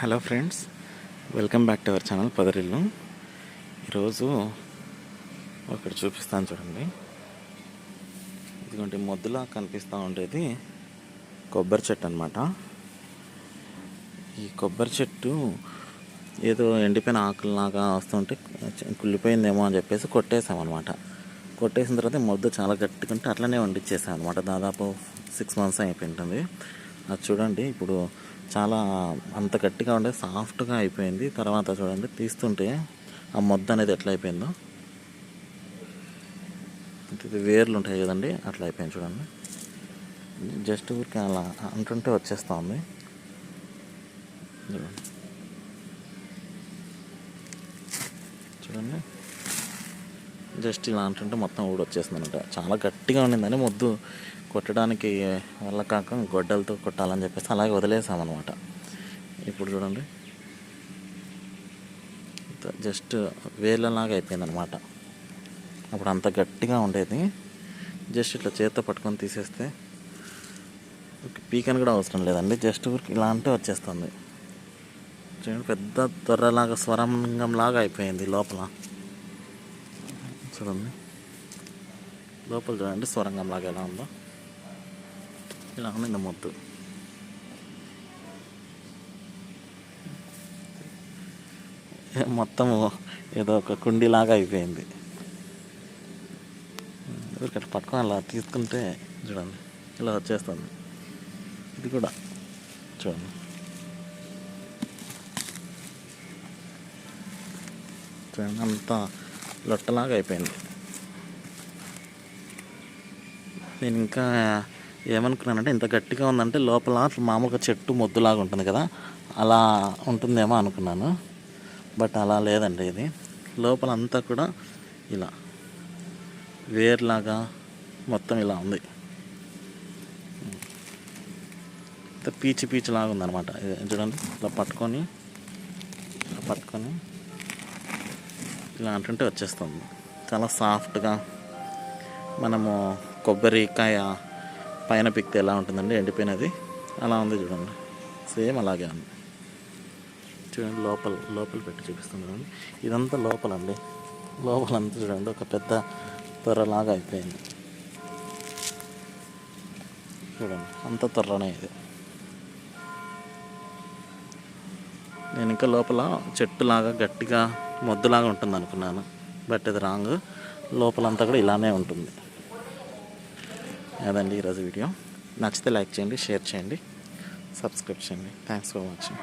Hello friends welcome back to our channel Padarillu. ఈరోజు ఒకటి చూపిస్తాను చూడండి. ఇదిగోండి మొద్దులా కనిపిస్తూ ఉండేది కొబ్బరి చెట్టు అనమాట ఈ కొబ్బరి చెట్టు ఏదో ఎండిపోయిన ఆకులలాగా వస్తుంటే కుళ్ళిపోయిందేమో అని చెప్పేసి కొట్టేసామన్నమాట కొట్టేసిన తర్వాత మొద్దు చాలా గట్టిగా ఉంటే అట్లనే వండిచ్చేసాం అనమాట దాదాపు సిక్స్ మంత్స్ అయిపోయింటుంది. అది చూడండి ఇప్పుడు చాలా అంత గట్టిగా ఉండే సాఫ్ట్గా అయిపోయింది. తర్వాత చూడండి తీస్తుంటే ఆ మొద్ద అనేది ఎట్లా అయిపోయిందో. ఇది వేర్లు ఉంటాయి కదండి అట్లా అయిపోయింది చూడండి. జస్ట్ ఊరికి అలా అంటుంటే వచ్చేస్తుంది చూడండి చూడండి జస్ట్ ఇలా అంటుంటే మొత్తం ఊడి వచ్చేస్తుంది అనమాట చాలా గట్టిగా ఉండిందని మొద్దు కొట్టడానికి వల్ల కాక గొడ్డలతో కొట్టాలని చెప్పేసి అలాగే వదిలేసామన్నమాట ఇప్పుడు చూడండి. జస్ట్ వేళ్ళలాగా అయిపోయిందనమాట. అప్పుడు అంత గట్టిగా ఉండేది. జస్ట్ ఇట్లా చేత్తో పట్టుకొని తీసేస్తే పీకన్ కూడా అవసరం లేదండి. జస్ట్ ఊరికి ఇలా అంటే వచ్చేస్తుంది. చూడండి పెద్ద త్వరలాగా స్వరంగంలాగా అయిపోయింది లోపల. చూడండి. లోపల చూడండి స్వరంగం లాగా ఎలా ఉందో. ఇలా ఉంది మొద్దు. మొత్తం ఏదో ఒక కుండీలాగా అయిపోయింది. ఎవరికైనా పట్టుకొని అలా తీసుకుంటే చూడండి ఇలా వచ్చేస్తుంది. ఇది కూడా చూడండి. చూడండి అంతా లొట్టలాగా అయిపోయింది నేను ఇంకా ఏమనుకున్నానంటే ఇంత గట్టిగా ఉందంటే లోపల మామూలుగా చెట్టు మొద్దులాగా ఉంటుంది కదా అలా ఉంటుందేమో అనుకున్నాను. బట్ అలా లేదండి ఇది. లోపల అంతా కూడా ఇలా వేర్లాగా మొత్తం ఇలా ఉంది. పీచు పీచి పీచి లాగా ఉందన్నమాట చూడండి ఇలా పట్టుకొని ఇలా పట్టుకొని ఇలా అంటుంటే వచ్చేస్తుంది. చాలా సాఫ్ట్గా మనము కొబ్బరికాయ పైన పిక్తే ఎలా ఉంటుందండి? ఎండిపోయినది. అలా ఉంది చూడండి. సేమ్ అలాగే ఉంది. చూడండి లోపల లోపల పెట్టి చూపిస్తుంది చూడండి. ఇదంతా లోపలండి. లోపలంతా చూడండి. ఒక పెద్ద త్వరలాగా అయిపోయింది. చూడండి. అంత త్వరనే ఇది. నేను ఇంకా లోపల చెట్టులాగా గట్టిగా మొద్దులాగా ఉంటుంది అనుకున్నాను బట్ ఇది రాంగ్. లోపలంతా కూడా ఇలానే ఉంటుంది. అదండి ఈరోజు వీడియో. నచ్చితే లైక్ చేయండి షేర్ చేయండి సబ్స్క్రైబ్ చేయండి. Thanks for watching